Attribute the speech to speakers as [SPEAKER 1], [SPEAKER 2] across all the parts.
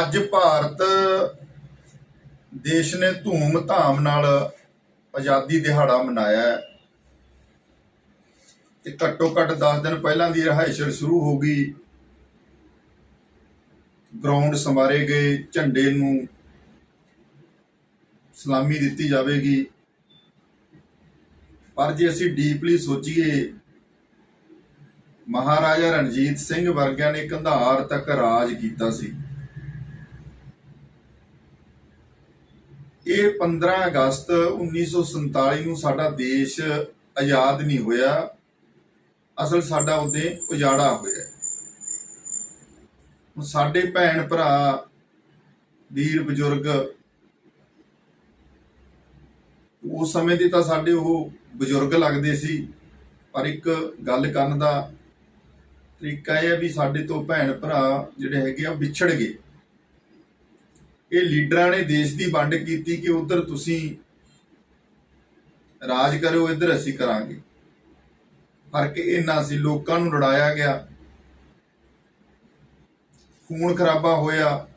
[SPEAKER 1] ਅੱਜ ਭਾਰਤ ਦੇਸ਼ ਨੇ ਧੂਮ-ਧਾਮ ਨਾਲ ਆਜ਼ਾਦੀ ਦਿਹਾੜਾ ਮਨਾਇਆ ਹੈ। ਤੇ ਘੱਟੋ ਘੱਟ 10 ਦਿਨ ਪਹਿਲਾਂ ਦੀ ਰਿਹਾਇਸ਼ਲ ਸ਼ੁਰੂ ਹੋ ਗਈ। ਗਰਾਊਂਡ ਸੰਵਾਰੇ ਗਏ, ਝੰਡੇ ਨੂੰ ਸਲਾਮੀ ਦਿੱਤੀ ਜਾਵੇਗੀ। ਪਰ ਜੇ ਅਸੀਂ ਡੀਪਲੀ ਸੋਚੀਏ, ਮਹਾਰਾਜਾ ਰਣਜੀਤ ਸਿੰਘ ਵਰਗਿਆਂ ਨੇ ਕੰਧਾਰ ਤੱਕ ਰਾਜ ਕੀਤਾ ਸੀ। ਇਹ 15 ਅਗਸਤ 1947 ਨੂੰ ਸਾਡਾ ਦੇਸ਼ ਆਜ਼ਾਦ ਨਹੀਂ ਹੋਇਆ। ਅਸਲ ਸਾਡਾ ਉਹਦੇ ਉਜਾੜਾ ਹੋਇਆ ਹੁਣ ਸਾਡੇ ਭੈਣ ਭਰਾ, ਵੀਰ ਬਜ਼ੁਰਗ, ਉਸ ਸਮੇਂ ਦੇ ਤਾਂ ਸਾਡੇ ਉਹ ਬਜ਼ੁਰਗ ਲੱਗਦੇ ਸੀ, ਪਰ ਇੱਕ ਗੱਲ ਕਰਨ ਦਾ ਤਰੀਕਾ ਇਹ ਹੈ ਵੀ ਸਾਡੇ ਤੋਂ ਭੈਣ ਭਰਾ ਜਿਹੜੇ ਹੈਗੇ ਆ ਵਿਛੜ ਗਏ। ਇਹ ਲੀਡਰਾਂ ਨੇ ਦੇਸ਼ ਦੀ ਵੰਡ ਕੀਤੀ ਕਿ ਉਧਰ ਤੁਸੀਂ ਰਾਜ ਕਰਿਓ, ਇੱਧਰ ਅਸੀਂ ਕਰਾਂਗੇ। ਫ਼ਰਕ ਇੰਨਾ ਸੀ, ਲੋਕਾਂ ਨੂੰ ਲੜਾਇਆ ਗਿਆ। ਖੂਨ ਖਰਾਬਾ ਹੋਇਆ।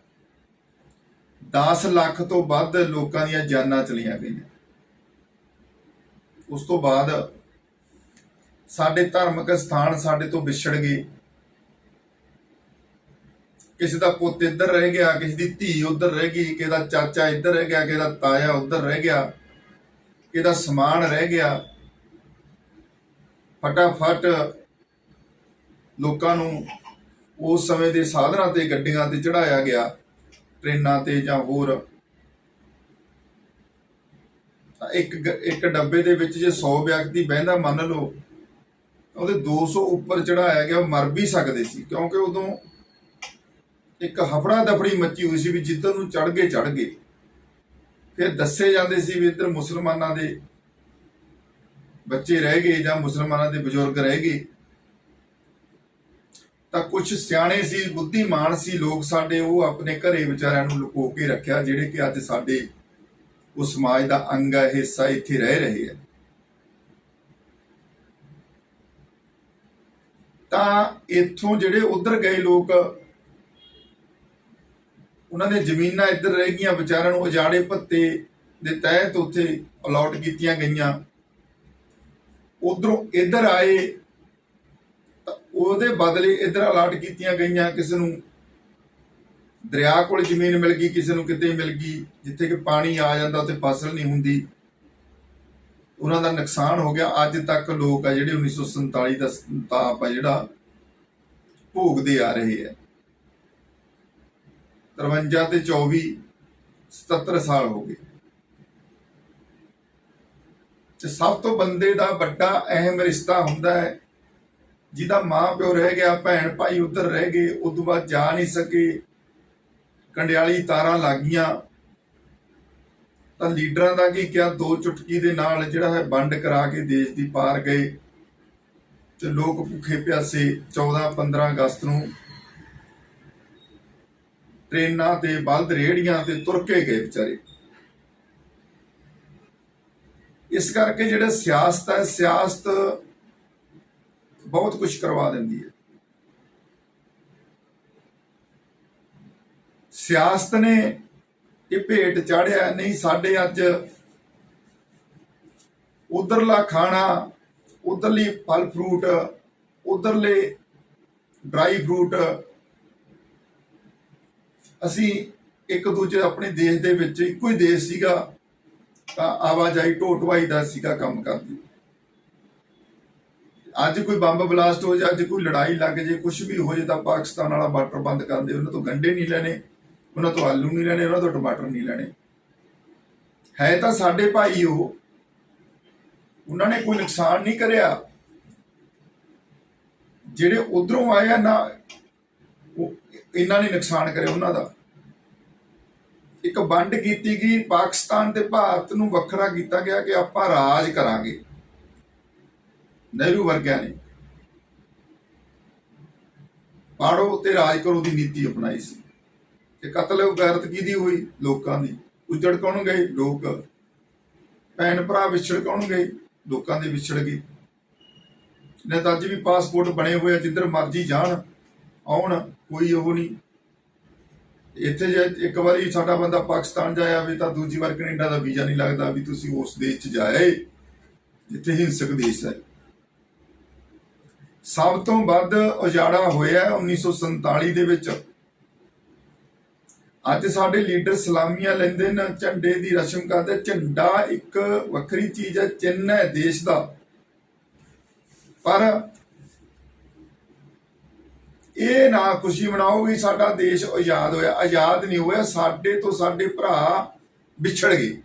[SPEAKER 1] 10 ਲੱਖ ਤੋਂ ਵੱਧ ਲੋਕਾਂ ਦੀਆਂ ਜਾਨਾਂ ਚਲੀਆਂ ਗਈਆਂ। ਉਸ ਤੋਂ ਬਾਅਦ ਸਾਡੇ ਧਾਰਮਿਕ ਸਥਾਨ ਸਾਡੇ ਤੋਂ ਵਿਛੜ ਗਏ। ਕਿਸੇ ਦਾ ਪੁੱਤ ਇੱਧਰ ਰਹਿ ਗਿਆ, ਕਿਸੇ ਦੀ ਧੀ ਉੱਧਰ ਰਹਿ ਗਈ, ਕਿਸੇ ਦਾ ਚਾਚਾ ਇੱਧਰ ਰਹਿ ਗਿਆ, ਕਿਸੇ ਦਾ ਤਾਇਆ ਉੱਧਰ ਰਹਿ ਗਿਆ, ਕਿਸੇ ਦਾ ਸਮਾਨ ਰਹਿ ਗਿਆ। ਫਟਾਫਟ ਲੋਕਾਂ ਨੂੰ ਉਸ ਸਮੇਂ ਦੇ ਸਾਧਨਾਂ ਤੇ, ਗੱਡੀਆਂ ਤੇ ਚੜਾਇਆ ਗਿਆ, ਟ੍ਰੇਨਾਂ ਤੇ ਜਾਂ ਹੋਰ। ਇੱਕ ਇੱਕ ਡੱਬੇ ਦੇ ਵਿੱਚ ਜੇ 100 ਵਿਅਕਤੀ ਬਹਿੰਦਾ, ਮੰਨ ਲਓ, ਉਹਦੇ 200 ਉੱਪਰ ਚੜਾਇਆ ਗਿਆ, ਉਹ ਮਰ ਵੀ ਸਕਦੇ ਸੀ, ਕਿਉਂਕਿ ਉਦੋਂ ਇੱਕ ਹਫੜਾ ਦਫੜੀ ਮੱਚੀ ਹੋਈ ਸੀ ਵੀ ਜਿੱਧਰ ਨੂੰ ਚੜ ਗਏ ਚੜ ਗਏ। ਫਿਰ ਦੱਸੇ ਜਾਂਦੇ ਸੀ ਵੀ ਇੱਧਰ ਮੁਸਲਮਾਨਾਂ ਦੇ ਬੱਚੇ ਰਹਿ ਗਏ ਜਾਂ ਮੁਸਲਮਾਨਾਂ ਦੇ ਬਜ਼ੁਰਗ ਰਹਿ ਗਏ। ਤਾਂ ਕੁਝ ਸਿਆਣੇ ਸੀ, ਬੁੱਧੀਮਾਨ ਸੀ ਲੋਕ ਸਾਡੇ, ਉਹ ਆਪਣੇ ਘਰੇ ਵਿਚਾਰਿਆਂ ਨੂੰ ਲੁਕੋ ਕੇ ਰੱਖਿਆ, ਜਿਹੜੇ ਕਿ ਅੱਜ ਸਾਡੇ ਉਹ ਸਮਾਜ ਦਾ ਅੰਗ ਹੈ, ਹਿੱਸਾ ਇੱਥੇ ਰਹਿ ਰਹੇ ਹੈ। ਤਾਂ ਇੱਥੋਂ ਜਿਹੜੇ ਉਧਰ ਗਏ ਲੋਕ ਉਹਨਾਂ ਨੇ ਜ਼ਮੀਨਾਂ ਇੱਧਰ ਰਹਿ ਗਈਆਂ, ਵਿਚਾਰਿਆਂ ਨੂੰ ਉਜਾੜੇ ਭੱਤੇ ਦੇ ਤਹਿਤ ਉੱਥੇ ਅਲਾਟ ਕੀਤੀਆਂ ਗਈਆਂ। ਉਧਰੋਂ ਇੱਧਰ ਆਏ, ਤਾਂ ਉਹਦੇ ਬਦਲੇ ਇੱਧਰ ਅਲਾਟ ਕੀਤੀਆਂ ਗਈਆਂ, ਕਿਸੇ ਨੂੰ ਦਰਿਆ ਕੋਲ ਜ਼ਮੀਨ ਮਿਲ ਗਈ, ਕਿਸੇ ਨੂੰ ਕਿਤੇ ਮਿਲ ਗਈ, ਜਿੱਥੇ ਕਿ ਪਾਣੀ ਆ ਜਾਂਦਾ ਤੇ ਫਸਲ ਨਹੀਂ ਹੁੰਦੀ। ਉਹਨਾਂ ਦਾ ਨੁਕਸਾਨ ਹੋ ਗਿਆ। ਅੱਜ ਤੱਕ ਲੋਕ ਆ ਜਿਹੜੇ 1947 ਦਾ ਸੰਤਾਪ ਆ ਜਿਹੜਾ ਭੋਗਦੇ ਆ ਰਹੇ ਆ। 53 ਤੇ 24 77 ਸਾਲ ਹੋ ਗਏ। ਤੇ ਸਭ ਤੋਂ ਬੰਦੇ ਦਾ ਵੱਡਾ ਅਹਿਮ ਰਿਸ਼ਤਾ ਹੁੰਦਾ ਹੈ, ਜਿਹਦਾ ਮਾਂ ਪਿਓ ਰਹਿ ਗਿਆ ਭੈਣ ਭਾਈ ਉਧਰ ਰਹਿ ਗਏ ਉਦੋਂ ਬਾਅਦ ਜਾ ਨਹੀਂ ਸਕੇ। ਕੰਡਿਆਲੀ ਤਾਰਾਂ ਲੱਗ ਗਈਆਂ। ਤਾਂ ਲੀਡਰਾਂ ਦਾ ਕੀ ਕਿਹਾ, ਦੋ ਚੁਟਕੀ ਦੇ ਨਾਲ ਜਿਹੜਾ ਹੈ ਵੰਡ ਕਰਾ ਕੇ ਦੇਸ਼ ਦੀ ਪਾਰ ਗਏ। ਤੇ ਲੋਕ ਭੁੱਖੇ ਪਿਆਸੇ 14 15 ਅਗਸਤ ਨੂੰ ਟ੍ਰੇਨਾਂ ਤੇ ਬਲਦ ਰੇੜੀਆਂ ਤੇ ਤੁਰ ਕੇ ਗਏ ਵਿਚਾਰੇ। ਇਸ ਕਰਕੇ ਜਿਹੜੇ ਸਿਆਸਤ ਹੈ, ਸਿਆਸਤ ਬਹੁਤ ਕੁਝ ਕਰਵਾ ਦਿੰਦੀ ਹੈ। ਸਿਆਸਤ ਨੇ ਇਹ ਭੇਟ ਚਾੜਿਆ, ਨਹੀਂ ਸਾਡੇ ਅੱਜ ਉਧਰਲਾ ਖਾਣਾ, ਉਧਰਲੀ ਫਲ ਫਰੂਟ, ਉਧਰਲੇ ਡਰਾਈ ਫਰੂਟ ਅਸੀਂ ਇੱਕ ਦੂਜੇ ਆਪਣੇ ਦੇਸ਼ ਦੇ ਵਿੱਚ ਇੱਕੋ ਹੀ ਦੇਸ਼ ਸੀਗਾ, ਤਾਂ ਆਵਾਜਾਈ ਢੋਟਵਾਈ ਦਾ ਸੀਗਾ ਕੰਮ ਕਰਦੀ। ਅੱਜ ਕੋਈ ਬੰਬ ਬਲਾਸਟ ਹੋ ਜਾ ਅੱਜ ਕੋਈ ਲੜਾਈ ਲੱਗ ਜੇ ਕੁਝ ਵੀ ਹੋ ਜੇ ਤਾਂ ਪਾਕਿਸਤਾਨ ਵਾਲਾ ਬਾਰਡਰ ਬੰਦ ਕਰ ਦੇ, ਉਹਨਾਂ ਤੋਂ ਗੰਡੇ ਨਹੀਂ ਲੈਣੇ, ਉਹਨਾਂ ਤੋਂ ਆਲੂ ਨਹੀਂ ਲੈਣੇ, ਉਹਨਾਂ ਤੋਂ ਟਮਾਟਰ ਨਹੀਂ ਲੈਣੇ। ਹੈ ਤਾਂ ਸਾਡੇ ਭਾਈ ਉਹ, ਉਹਨਾਂ ਨੇ ਕੋਈ ਨੁਕਸਾਨ ਨਹੀਂ ਕਰਿਆ। ਜਿਹੜੇ ਉਧਰੋਂ ਆਏ ਆ ਨਾ ਇਹਨਾਂ ਨੇ ਨੁਕਸਾਨ ਕਰਿਆ ਉਹਨਾਂ ਦਾ। ਇੱਕ ਵੰਡ ਕੀਤੀ ਗਈ, ਪਾਕਿਸਤਾਨ ਤੇ ਭਾਰਤ ਨੂੰ ਵੱਖਰਾ ਕੀਤਾ ਗਿਆ ਕਿ ਆਪਾਂ ਰਾਜ ਕਰਾਂਗੇ। ਨਹਿਰੂ ਵਰਗਿਆਂ ਨੇ। ਪਾੜੋ ਤੇ ਰਾਜ ਕਰੋ ਦੀ ਨੀਤੀ ਅਪਣਾਈ ਸੀ। ਤੇ ਕਤਲ ਗੈਰਤ ਕਿਹਦੀ ਹੋਈ? ਲੋਕਾਂ ਦੀ। ਉਜੜ ਕੌਣ ਗਏ? ਲੋਕ। ਭੈਣ ਭਰਾ ਵਿਛੜ ਕੌਣ ਗਏ? ਲੋਕਾਂ ਦੇ ਵਿਛੜ ਗਏ। ਨੇ ਤਾਂ ਅੱਜ ਵੀ ਪਾਸਪੋਰਟ ਬਣੇ ਹੋਏ ਆ, ਜਿੱਧਰ ਮਰਜ਼ੀ ਜਾਣ, ਆਉਣ, ਕੋਈ ਉਹ ਨਹੀਂ। ਇੱਥੇ ਜੇ ਇੱਕ ਵਾਰੀ ਸਾਡਾ ਬੰਦਾ ਪਾਕਿਸਤਾਨ ਜਾਇਆ ਵੀ ਤਾਂ ਦੂਜੀ ਵਾਰ ਕੈਨੇਡਾ ਦਾ ਵੀਜ਼ਾ ਨਹੀਂ ਲੱਗਦਾ ਵੀ ਤੁਸੀਂ ਉਸ ਦੇਸ਼ 'ਚ ਜਾਏ, ਜਿੱਥੇ ਹਿੰਸਕ ਦੇਸ਼ ਹੈ। ਸਭ ਤੋਂ ਵੱਧ ਉਜਾੜਾ ਹੋਇਆ ਹੈ 1947 ਦੇ ਵਿੱਚ। ਅੱਜ ਸਾਡੇ ਲੀਡਰ ਸਲਾਮੀਆਂ ਲੈਂਦੇ ਨੇ, ਝੰਡੇ ਦੀ ਰਸਮ ਕਰਦੇ, ਝੰਡਾ ਇੱਕ ਵੱਖਰੀ ਚੀਜ਼ ਹੈ, ਚਿੰਨ੍ਹ ਹੈ ਦੇਸ਼ ਦਾ। ਪਰ ਇਹ ਨਾ ਖੁਸ਼ੀ ਮਨਾਓ ਵੀ ਸਾਡਾ ਦੇਸ਼ ਆਜ਼ਾਦ ਹੋਇਆ। ਆਜ਼ਾਦ ਨਹੀਂ ਹੋਇਆ, ਸਾਡੇ ਤੋਂ ਸਾਡੇ ਭਰਾ ਵਿਛੜ ਗਏ।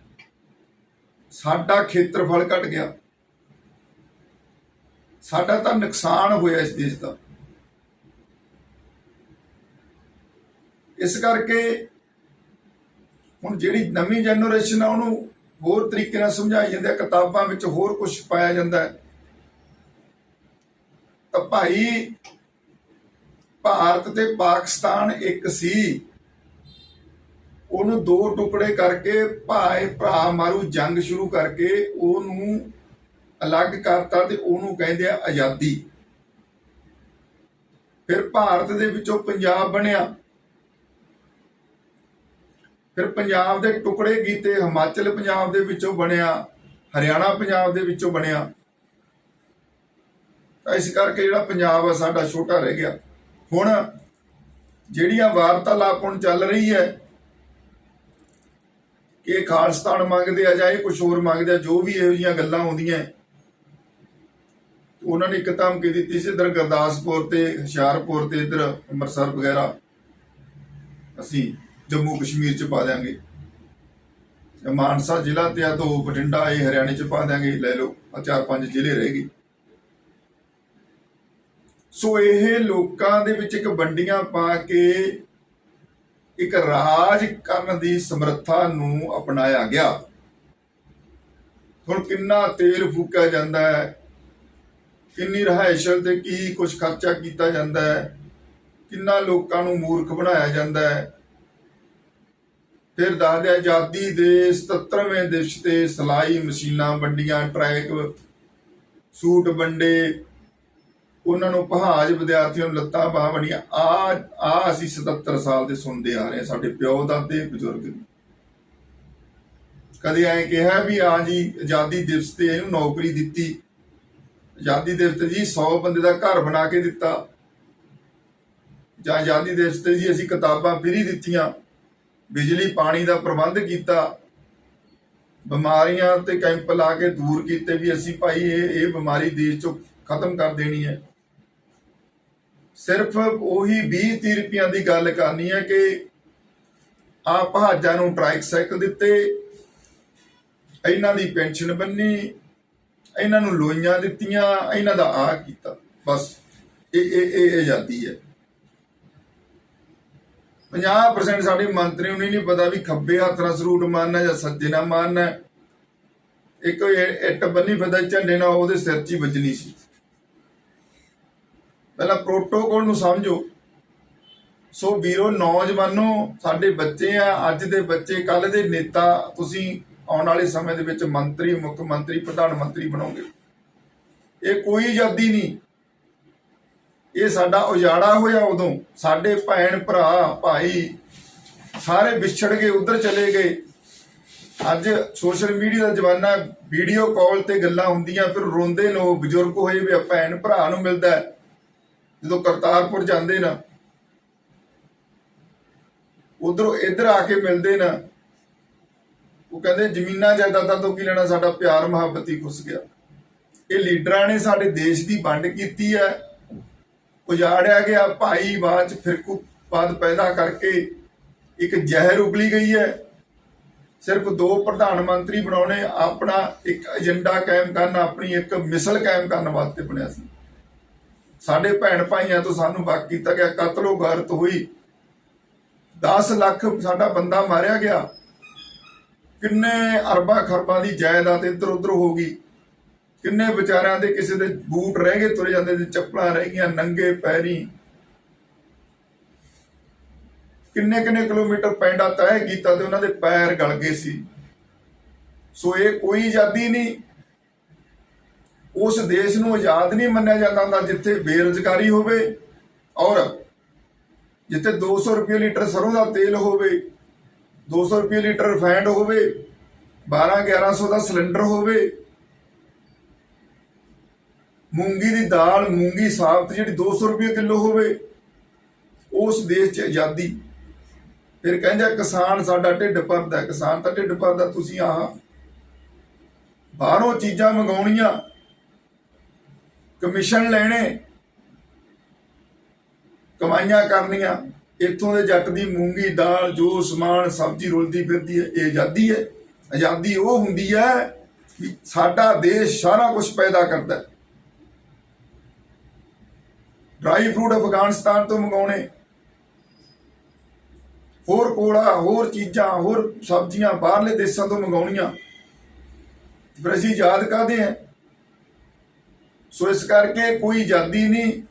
[SPEAKER 1] ਸਾਡਾ ਖੇਤਰਫਲ ਘਟ ਗਿਆ। ਸਾਡਾ ਤਾਂ ਨੁਕਸਾਨ ਹੋਇਆ ਇਸ ਦੇਸ਼ ਦਾ। ਇਸ ਕਰਕੇ ਹੁਣ ਜਿਹੜੀ ਨਵੀਂ ਜਨਰੇਸ਼ਨ ਆ, ਉਹਨੂੰ ਹੋਰ ਤਰੀਕੇ ਨਾਲ ਸਮਝਾਈ ਜਾਂਦਾ ਕਿਤਾਬਾਂ ਵਿੱਚ ਹੋਰ ਕੁਝ ਪਾਇਆ ਜਾਂਦਾ ਹੈ। ਤਾਂ ਭਾਈ ਭਾਰਤ ਤੇ ਪਾਕਿਸਤਾਨ ਇੱਕ ਸੀ। ਉਹਨੂੰ ਦੋ ਟੁਕੜੇ ਕਰਕੇ ਭਾਏ ਭਰਾ ਮਾਰੂ ਜੰਗ ਸ਼ੁਰੂ ਕਰਕੇ ਉਹਨੂੰ ਅਲੱਗ ਕਰਤਾ ਤੇ ਉਹਨੂੰ ਕਹਿੰਦੇ ਆ ਆਜ਼ਾਦੀ। ਫਿਰ ਭਾਰਤ ਦੇ ਵਿੱਚੋਂ ਪੰਜਾਬ ਬਣਿਆ। ਫਿਰ ਪੰਜਾਬ ਦੇ ਟੁਕੜੇ ਕੀਤੇ, ਹਿਮਾਚਲ ਪੰਜਾਬ ਦੇ ਵਿੱਚੋਂ ਬਣਿਆ, ਹਰਿਆਣਾ ਪੰਜਾਬ ਦੇ ਵਿੱਚੋਂ ਬਣਿਆ। ਇਸ ਕਰਕੇ ਜਿਹੜਾ ਪੰਜਾਬ ਆ, ਸਾਡਾ ਛੋਟਾ ਰਹਿ ਗਿਆ। ਹੁਣ ਜਿਹੜੀਆਂ ਵਾਰਤਾਲਾਪ ਹੁਣ ਚੱਲ ਰਹੀ ਹੈ ਕਿ ਇਹ ਖਾਲਸਤਾਨ ਮੰਗਦੇ ਆ ਜਾਂ ਇਹ ਕੁਝ ਹੋਰ ਮੰਗਦੇ ਆ, ਜੋ ਵੀ ਇਹੋ ਜਿਹੀਆਂ ਗੱਲਾਂ ਆਉਂਦੀਆਂ ਉਹਨਾਂ ਨੇ ਇੱਕ ਧਮਕੀ ਦਿੱਤੀ ਸੀ ਇਧਰ ਗੁਰਦਾਸਪੁਰ ਤੇ ਹੁਸ਼ਿਆਰਪੁਰ ਤੇ ਇਧਰ ਅੰਮ੍ਰਿਤਸਰ ਵਗੈਰਾ। ਅਸੀਂ ਜੰਮੂ ਕਸ਼ਮੀਰ ਚ ਪਾ ਦਿਆਂਗੇ। ਮਾਨਸਾ ਜ਼ਿਲ੍ਹਾ ਤੇ ਆ ਤੋਂ ਬਠਿੰਡਾ, ਇਹ ਹਰਿਆਣੇ ਚ ਪਾ ਦਿਆਂਗੇ, ਲੈ ਲਓ ਆ ਚਾਰ ਪੰਜ ਜ਼ਿਲ੍ਹੇ ਰਹਿ ਗਏ। ਸੋ ਇਹ ਲੋਕਾਂ ਦੇ ਵਿੱਚ ਇੱਕ ਵੰਡੀਆਂ ਪਾ ਕੇ ਇੱਕ ਰਾਜ ਕਰਨ ਦੀ ਸਮਰੱਥਾ ਨੂੰ ਅਪਣਾਇਆ ਗਿਆ। ਹੁਣ ਕਿੰਨਾ ਤੇਲ ਫੂਕਿਆ ਜਾਂਦਾ ਹੈ, ਕਿੰਨੀ ਰਹਾਇਸ਼ ਤੇ ਕੀ ਕੁਝ ਖਰਚਾ ਕੀਤਾ ਜਾਂਦਾ ਹੈ, ਕਿੰਨਾ ਲੋਕਾਂ ਨੂੰ ਮੂਰਖ ਬਣਾਇਆ ਜਾਂਦਾ ਹੈ। ਫਿਰ ਦੱਸਦੇ ਆਜ਼ਾਦੀ ਦੇ 77ਵੇਂ ਦਿਵਸ ਤੇ ਸਲਾਈ ਮਸ਼ੀਨਾਂ, ਵੰਡੀਆਂ, ਟਰੈਕ, ਸੂਟ, ਵੰਡੇ ਉਹਨਾਂ ਨੂੰ ਪਹਾਜ ਵਿਦਿਆਰਥੀਆਂ ਨੂੰ ਲੱਤਾਂ ਬਾਹ ਬਣੀਆਂ ਆ ਆ ਅਸੀਂ 77 ਸਾਲ ਦੇ ਸੁਣਦੇ ਆ ਰਹੇ ਹਾਂ, ਸਾਡੇ ਪਿਓ ਦਾਦੇ ਬਜ਼ੁਰਗ। ਕਦੇ ਐ ਕਿਹਾ ਵੀ ਆ ਜੀ ਆਜ਼ਾਦੀ ਦਿਵਸ ਤੇ ਇਹਨੂੰ ਨੌਕਰੀ ਦਿੱਤੀ। ਆਜ਼ਾਦੀ ਦਿਵਸ ਤੇ ਜੀ 100 ਬੰਦੇ ਦਾ ਘਰ ਬਣਾ ਕੇ ਦਿੱਤਾ। ਜਾਂ ਆਜ਼ਾਦੀ ਦਿਵਸ ਤੇ ਜੀ ਅਸੀਂ ਕਿਤਾਬਾਂ ਫਰੀ ਦਿੱਤੀਆਂ ਬਿਜਲੀ ਪਾਣੀ ਦਾ ਪ੍ਰਬੰਧ ਕੀਤਾ। ਬਿਮਾਰੀਆਂ ਤੇ ਕੈਂਪ ਲਾ ਕੇ ਦੂਰ ਕੀਤੇ ਵੀ ਅਸੀਂ ਭਾਈ ਇਹ ਇਹ ਬਿਮਾਰੀ ਦੇਸ਼ ਚੋਂ ਖਤਮ ਕਰ ਦੇਣੀ ਹੈ। ਸਿਰਫ ਉਹੀ 20 30 ਰੁਪਈਆਂ ਦੀ ਗੱਲ ਕਰਨੀ ਹੈ ਕਿ ਆ ਪਹਾਜਾਂ ਨੂੰ ਟ੍ਰਾਈਸਾਈਕਲ ਦਿੱਤੇ, ਇਹਨਾਂ ਦੀ ਪੈਨਸ਼ਨ ਬੰਨੀ, ਇਹਨਾਂ ਨੂੰ ਲੋਈਆਂ ਦਿੱਤੀਆਂ, ਇਹਨਾਂ ਦਾ ਆ ਕੀਤਾ। ਬਸ, ਇਹ ਇਹ ਇਹ ਆਜ਼ਾਦੀ ਹੈ। 50% ਸਾਡੇ ਮੰਤਰੀ ਨੂੰ ਨਹੀਂ ਪਤਾ ਵੀ ਖੱਬੇ ਹੱਥ ਨਾਲ ਸਰੂਟ ਮਾਰਨਾ ਜਾਂ ਸੱਜੇ ਨਾਲ ਮਾਰਨਾ। ਇੱਕ ਇੱਟ ਬੰਨੀ ਫਿਰਦਾ ਝੰਡੇ ਨਾਲ ਉਹਦੇ ਸਿਰ 'ਚ ਹੀ ਵੱਜਣੀ ਸੀ। ਪਹਿਲਾਂ ਪ੍ਰੋਟੋਕੋਲ ਨੂੰ ਸਮਝੋ। ਸੋ ਵੀਰੋ, ਨੌਜਵਾਨੋ, ਸਾਡੇ ਬੱਚੇ ਆ, ਅੱਜ ਦੇ ਬੱਚੇ ਕੱਲ ਦੇ ਨੇਤਾ, ਤੁਸੀਂ ਆਉਣ ਵਾਲੇ ਸਮੇਂ ਦੇ ਵਿੱਚ ਮੰਤਰੀ, ਮੁੱਖ ਮੰਤਰੀ, ਪ੍ਰਧਾਨ ਮੰਤਰੀ ਬਣੋਗੇ। ਇਹ ਕੋਈ ਆਜ਼ਾਦੀ ਨਹੀਂ। ਇਹ ਸਾਡਾ ਉਜਾੜਾ ਹੋਇਆ ਉਦੋਂ। ਸਾਡੇ ਭੈਣ ਭਰਾ, ਭਾਈ ਸਾਰੇ ਵਿਛੜ ਗਏ, ਉਧਰ ਚਲੇ ਗਏ। ਅੱਜ ਸੋਸ਼ਲ ਮੀਡੀਆ ਦਾ ਜ਼ਮਾਨਾ ਵੀਡੀਓ ਕਾਲ ਤੇ ਗੱਲਾਂ ਹੁੰਦੀਆਂ, ਫਿਰ ਰੋਂਦੇ ਲੋਕ, ਬਜ਼ੁਰਗ ਹੋਏ ਵੀ ਭੈਣ ਭਰਾ ਨੂੰ ਮਿਲਦਾ ਜਦੋਂ ਕਰਤਾਰਪੁਰ ਜਾਂਦੇ ਨਾ, ਉਧਰੋਂ ਇੱਧਰ ਆ ਕੇ ਮਿਲਦੇ ਨਾ, ਉਹ ਕਹਿੰਦੇ ਜ਼ਮੀਨਾਂ ਜਾਇਦਾਦਾਂ ਤੋਂ ਕੀ ਲੈਣਾ, ਸਾਡਾ ਪਿਆਰ ਮੁਹੱਬਤ ਹੀ ਖੁੱਸ ਗਿਆ। ਇਹ ਲੀਡਰਾਂ ਨੇ ਸਾਡੇ ਦੇਸ਼ ਦੀ ਵੰਡ ਕੀਤੀ ਹੈ। ਉਜਾੜਿਆ ਗਿਆ ਭਾਈਵਾਦ ਚ ਫਿਰਕੂਵਾਦ ਪੈਦਾ ਕਰਕੇ ਇੱਕ ਜ਼ਹਿਰ ਉਗਲੀ ਗਈ ਹੈ। ਸਿਰਫ ਦੋ ਪ੍ਰਧਾਨ ਮੰਤਰੀ ਬਣਾਉਣੇ ਆਪਣਾ ਇੱਕ ਏਜੰਡਾ ਕਾਇਮ ਕਰਨ, ਆਪਣੀ ਇੱਕ ਮਿਸਲ ਕਾਇਮ ਕਰਨ ਵਾਸਤੇ ਬਣਿਆ ਸੀ। ਸਾਡੇ ਭੈਣ ਭਾਈਆਂ ਤੋਂ ਸਾਨੂੰ ਵਾਕ ਕੀਤਾ ਗਿਆ, ਕਤਲੋ ਗਰਤ ਹੋਈ। 10 ਲੱਖ ਸਾਡਾ ਬੰਦਾ ਮਾਰਿਆ ਗਿਆ। ਕਿੰਨੇ ਅਰਬਾਂ ਖਰਬਾਂ ਦੀ ਜਾਇਦਾਦ ਇੱਧਰ ਉੱਧਰ ਹੋ ਗਈ। ਕਿੰਨੇ ਵਿਚਾਰਿਆਂ ਦੇ ਕਿਸੇ ਦੇ ਬੂਟ ਰਹਿ ਗਏ, ਤੁਰੇ ਜਾਂਦੇ ਤੇ ਚੱਪਲਾਂ ਰਹਿ ਗਈਆਂ, ਨੰਗੇ ਪੈਰੀ। ਕਿੰਨੇ ਕਿੰਨੇ ਕਿਲੋਮੀਟਰ ਪੈਂਡਾ ਤੈਅ ਕੀਤਾ ਤੇ ਉਹਨਾਂ ਦੇ ਪੈਰ ਗਲ ਗਏ ਸੀ। ਸੋ ਇਹ ਕੋਈ ਆਜ਼ਾਦੀ ਨਹੀਂ। ਉਸ ਦੇਸ਼ ਨੂੰ ਆਜ਼ਾਦ ਨਹੀਂ ਮੰਨਿਆ ਜਾਂਦਾ ਹੁੰਦਾ ਜਿੱਥੇ ਬੇਰੁਜ਼ਗਾਰੀ ਹੋਵੇ ਔਰ ਜਿੱਥੇ 200 ਰੁਪਏ ਲੀਟਰ ਸਰੋਂ ਦਾ ਤੇਲ ਹੋਵੇ 200 ਰੁਪਏ ਲੀਟਰ ਰਿਫਾਈਂਡ ਹੋਵੇ 12 1100 ਦਾ ਸਿਲੰਡਰ ਹੋਵੇ। ਮੂੰਗੀ ਦੀ ਦਾਲ, ਮੂੰਗੀ ਸਾਬਤ ਜਿਹੜੀ 200 ਰੁਪਏ ਕਿਲੋ ਹੋਵੇ, ਉਸ ਦੇਸ਼ 'ਚ ਆਜ਼ਾਦੀ। ਫਿਰ ਕਹਿੰਦੇ ਕਿਸਾਨ ਸਾਡਾ ਢਿੱਡ ਭਰਦਾ ਕਿਸਾਨ ਤਾਂ ਢਿੱਡ ਭਰਦਾ, ਤੁਸੀਂ ਆਹ ਬਾਹਰੋਂ ਚੀਜ਼ਾਂ ਮੰਗਾਉਣੀਆਂ ਕਮਿਸ਼ਨ ਲੈਣੇ। ਕਮਾਈਆਂ ਕਰਨੀਆਂ। ਇੱਥੋਂ ਦੇ ਜੱਟ ਦੀ ਮੂੰਗੀ, ਦਾਲ ਜੋ ਸਮਾਨ ਸਬਜ਼ੀ ਰੁਲਦੀ ਫਿਰਦੀ ਹੈ, ਇਹ ਆਜ਼ਾਦੀ ਹੈ। ਆਜ਼ਾਦੀ ਉਹ ਹੁੰਦੀ ਹੈ ਵੀ ਸਾਡਾ ਦੇਸ਼ ਸਾਰਾ ਕੁਝ ਪੈਦਾ ਕਰਦਾ ਹੈ। ਡਰਾਈ ਫਰੂਟ ਅਫਗਾਨਿਸਤਾਨ ਤੋਂ ਮੰਗਾਉਣੇ। ਹੋਰ ਕੋਲਾ, ਹੋਰ ਚੀਜ਼ਾਂ, ਹੋਰ ਸਬਜ਼ੀਆਂ ਬਾਹਰਲੇ ਦੇਸ਼ਾਂ ਤੋਂ ਮੰਗਾਉਣੀਆਂ। ਫਿਰ ਅਸੀਂ ਯਾਦ ਕਰਦੇ ਹਾਂ? ਸੋ ਇਸ ਕਰਕੇ ਕੋਈ ਆਜ਼ਾਦੀ ਨਹੀਂ।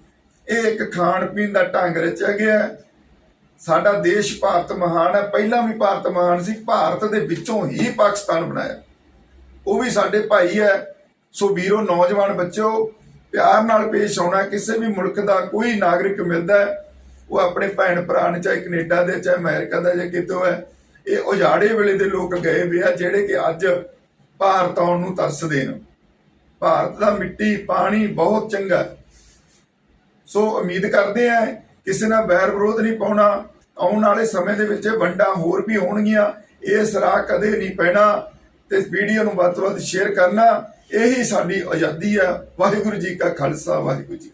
[SPEAKER 1] ਇਹ ਇੱਕ ਖਾਣ ਪੀਣ ਦਾ ਢੰਗ ਰਚਿਆ ਗਿਆ ਸਾਡਾ ਦੇਸ਼ ਭਾਰਤ ਮਹਾਨ ਹੈ। ਪਹਿਲਾਂ ਵੀ ਭਾਰਤ ਮਹਾਨ ਸੀ, ਭਾਰਤ ਦੇ ਵਿੱਚੋਂ ਹੀ ਪਾਕਿਸਤਾਨ ਬਣਾਇਆ। ਉਹ ਵੀ ਸਾਡੇ ਭਾਈ ਹੈ। ਸੋ ਵੀਰੋ, ਨੌਜਵਾਨ ਬੱਚੋ ਪਿਆਰ ਨਾਲ ਪੇਸ਼ ਆਉਣਾ ਕਿਸੇ ਵੀ ਮੁਲਕ ਦਾ ਕੋਈ ਨਾਗਰਿਕ ਮਿਲਦਾ ਉਹ ਆਪਣੇ ਭੈਣ ਭਰਾ ਨੇ, ਚਾਹੇ ਕੈਨੇਡਾ ਦੇ, ਚਾਹੇ ਅਮਰੀਕਾ ਦਾ, ਜਾਂ ਕਿਤੋਂ ਹੈ, ਇਹ ਉਜਾੜੇ ਵੇਲੇ ਦੇ ਲੋਕ ਗਏ ਵੇ ਆ, ਜਿਹੜੇ ਕਿ ਅੱਜ ਭਾਰਤ ਆਉਣ ਨੂੰ ਤਰਸਦੇ ਨੇ। ਭਾਰਤ ਦਾ ਮਿੱਟੀ, ਪਾਣੀ ਬਹੁਤ ਚੰਗਾ ਸੋ ਉਮੀਦ ਕਰਦੇ ਆ ਕਿਸੇ ਨਾਲ ਬੈਰ ਵਿਰੋਧ ਨਹੀਂ ਪਾਉਣਾ। ਆਉਣ ਵਾਲੇ ਸਮੇਂ ਦੇ ਵਿੱਚ ਵੰਡਾਂ ਹੋਰ ਵੀ ਹੋਣਗੀਆਂ। ਇਹ ਸਰਾ ਕਦੇ ਨਹੀਂ ਪੈਣਾ ਤੇ ਵੀਡੀਓ ਨੂੰ ਵੱਧ ਤੋਂ ਵੱਧ ਸ਼ੇਅਰ ਕਰਨਾ। ਇਹੀ ਸਾਡੀ ਆਜ਼ਾਦੀ ਹੈ। ਵਾਹਿਗੁਰੂ ਜੀ ਕਾ ਖਾਲਸਾ, ਵਾਹਿਗੁਰੂ ਜੀ